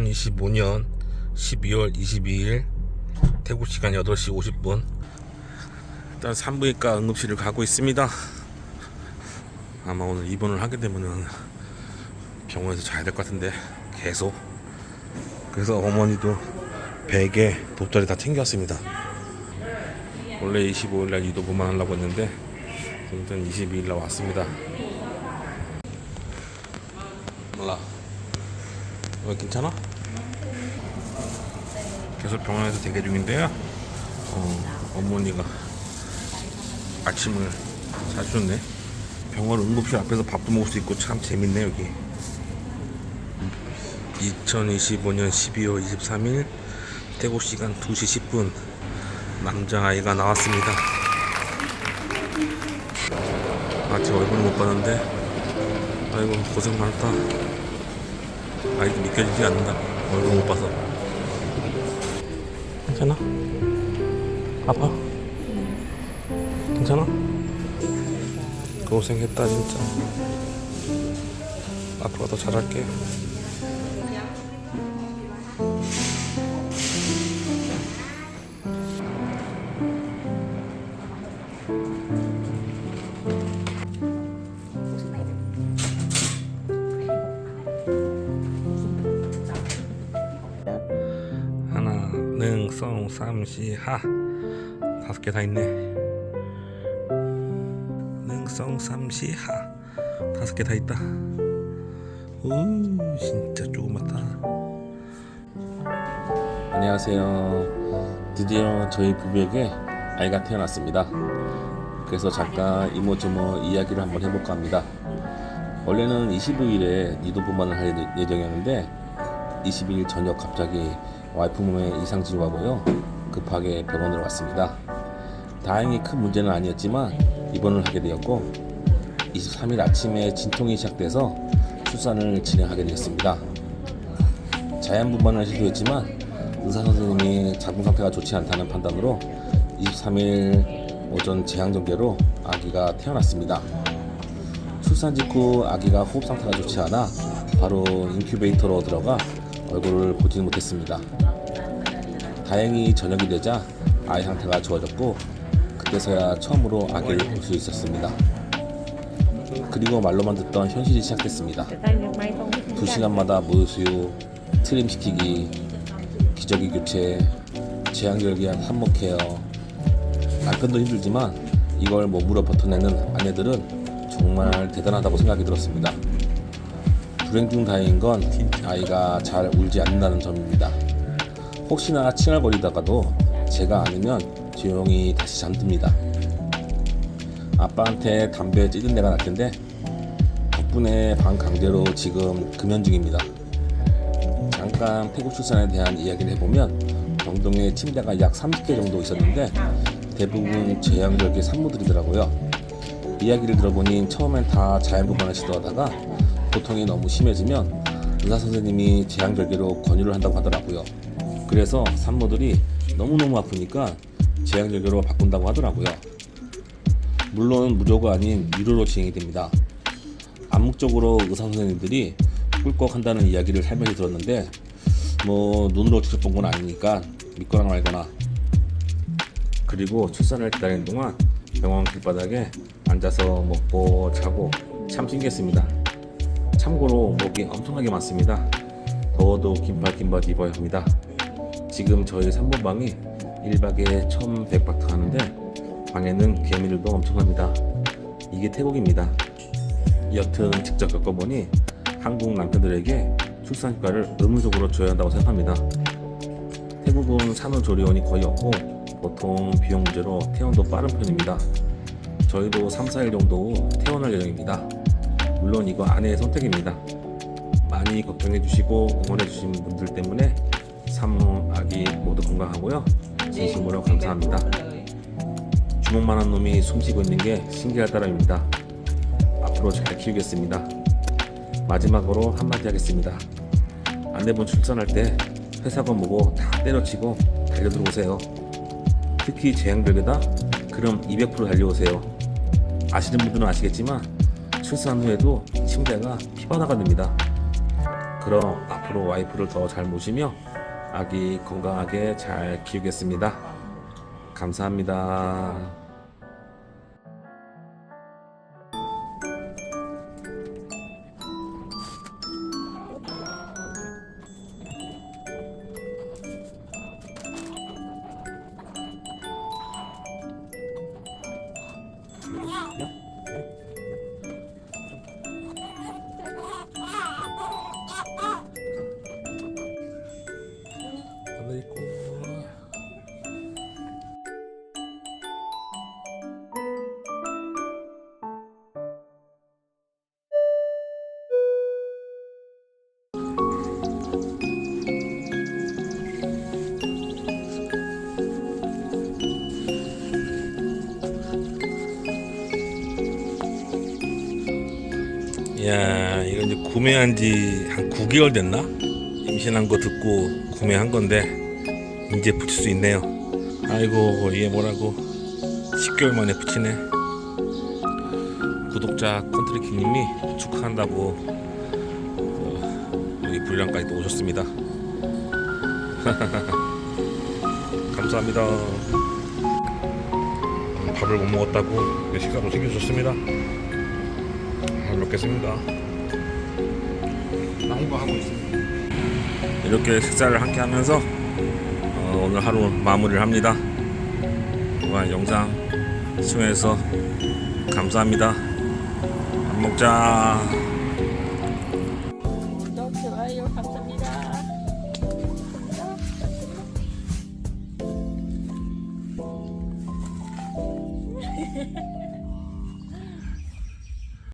2025년 12월 22일 태국 시간 8시 50분. 일단 산부인과 응급실을 가고 있습니다. 아마 오늘 입원을 하게 되면은 병원에서 자야 될 것 같은데 계속. 그래서 어머니도 베개 돗자리 다 챙겼습니다. 원래 25일날 이도보만 하려고 했는데 일단 22일날 왔습니다. 몰라 왜 괜찮아? 계속 병원에서 대기 중인데요. 어, 어머니가 아침을 사주셨네. 병원 응급실 앞에서 밥도 먹을 수 있고 참 재밌네 여기. 2025년 12월 23일 태국 시간 2시 10분 남자 아이가 나왔습니다. 아직 얼굴 못 봤는데 아이고 고생 많다. 아이도 믿겨지지 않는다. 얼굴 못 봐서. 괜찮아? 아파? 괜찮아? 고생했다 진짜. 앞으로 더 잘할게. 능, 성, 삼, 시, 하. 다섯 개 다 있네. 능, 성, 삼, 시, 하. 다섯 개 다 있다. 오, 진짜 조그맣다. 안녕하세요. 드디어 저희 부부에게 아이가 태어났습니다. 그래서 잠깐 이모저모 이야기를 한번 해볼까 합니다. 원래는 25일에 니도분만을 할 예- 예정이었는데 22일 저녁 갑자기 와이프 몸에 이상 징후하고요. 급하게 병원으로 왔습니다. 다행히 큰 문제는 아니었지만 입원을 하게 되었고 23일 아침에 진통이 시작돼서 출산을 진행하게 되었습니다. 자연분만을 시도했지만 의사 선생님이 자궁 상태가 좋지 않다는 판단으로 23일 오전 제왕절개로 아기가 태어났습니다. 출산 직후 아기가 호흡 상태가 좋지 않아 바로 인큐베이터로 들어가 얼굴을 보지는 못했습니다. 다행히 저녁이 되자 아이 상태가 좋아졌고 그때서야 처음으로 아기를 볼 수 있었습니다. 그리고 말로만 듣던 현실이 시작됐습니다. 두 시간마다 모유수유, 트림 시키기, 기저귀 교체, 제왕절개한 한목 케어. 남편도 힘들지만 이걸 몸으로 버텨내는 아내들은 정말 대단하다고 생각이 들었습니다. 불행 중 다행인 건 아이가 잘 울지 않는다는 점입니다. 혹시나 칭얼거리다가도 제가 아니면 조용히 다시 잠듭니다. 아빠한테 담배 찌든 내가 날 텐데 덕분에 방 강제로 지금 금연 중입니다. 잠깐 태국 출산에 대한 이야기를 해보면 병동에 침대가 약 30개 정도 있었는데 대부분 제왕절개 산모들이더라고요. 이야기를 들어보니 처음엔 다 자연분만을 시도하다가 고통이 너무 심해지면 의사 선생님이 제왕절개로 권유를 한다고 하더라고요. 그래서 산모들이 너무너무 아프니까 제왕절개로 바꾼다고 하더라고요. 물론 무료가 아닌 유료로 진행이 됩니다. 암묵적으로 의사 선생님들이 꿀꺽 한다는 이야기를 살면서 들었는데 뭐 눈으로 직접 본 건 아니니까 믿거나 말거나 그리고 출산을 기다리는 동안 병원 길바닥에 앉아서 먹고 자고 참 신기했습니다. 참고로 목이 엄청나게 많습니다. 더워도 긴팔 긴바지 입어야 합니다. 지금 저희 3번 방이 1박에 1100바트 하는데 방에는 개미들도 엄청납니다. 이게 태국입니다. 여튼 직접 겪어보니 한국 남편들에게 출산휴가를 의무적으로 줘야 한다고 생각합니다. 태국은 산후조리원이 거의 없고 보통 비용 문제로 퇴원도 빠른 편입니다. 저희도 3, 4일 정도 후 퇴원할 예정입니다. 물론 이거 아내의 선택입니다. 많이 걱정해 주시고 응원해 주신 분들 때문에 산모, 아기 모두 건강하고요. 진심으로 감사합니다. 주먹만한 놈이 숨쉬고 있는 게 신기할 따름입니다. 앞으로 잘 키우겠습니다. 마지막으로 한마디 하겠습니다. 아내분 출산할 때 회사건 뭐고 다 때려치고 달려들어오세요. 특히 제왕절개다? 그럼 200% 달려오세요. 아시는 분들은 아시겠지만 출산 후에도 침대가 피바다가 됩니다. 그럼 앞으로 와이프를 더 잘 모시며 아기 건강하게 잘 키우겠습니다. 감사합니다. 야, 이거 이제 구매한 지 한 9개월 됐나? 임신한 거 듣고 구매한 건데 이제 붙일 수 있네요. 아이고 이게 뭐라고 10개월 만에 붙이네. 구독자 컨트리킹님이 축하한다고 어, 여기 불량까지 또 오셨습니다. 감사합니다. 음, 밥을 못 먹었다고 식사로 챙겨줬습니다. 잘 먹겠습니다. 홍보하고 있습니다. 이렇게 식사를 함께 하면서 어, 오늘 하루 마무리를 합니다. 와 영상 시청해서 감사합니다. 밥 먹자.